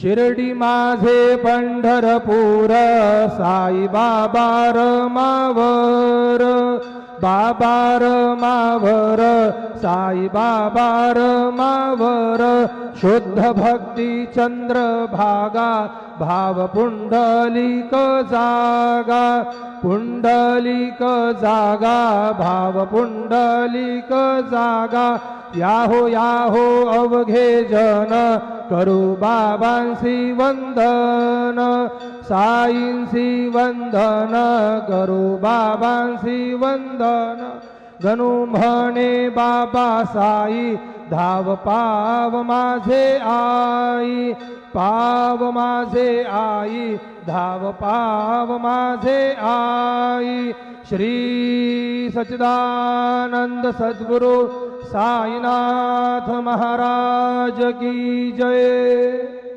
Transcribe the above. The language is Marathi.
शिर्डी माझे पंढरपूर साई रमावर. बाबार मावर साई बाबार मावर शुद्ध भक्ती चंद्र भागा भाव पुंडलिक जागा पुंडलिक जागा भाव पुंडलिक जागा याहो याहो अवघे जन करू बाबांसी वंदन। साईंशी वंदन करू बाबांशी वंदन गणू म्हणे बाबा साई धाव पाव माझे आई पाव माझे आई धाव पाव माझे आई. श्री सच्चिदानंद सद्गुरु साईनाथ महाराज की जय।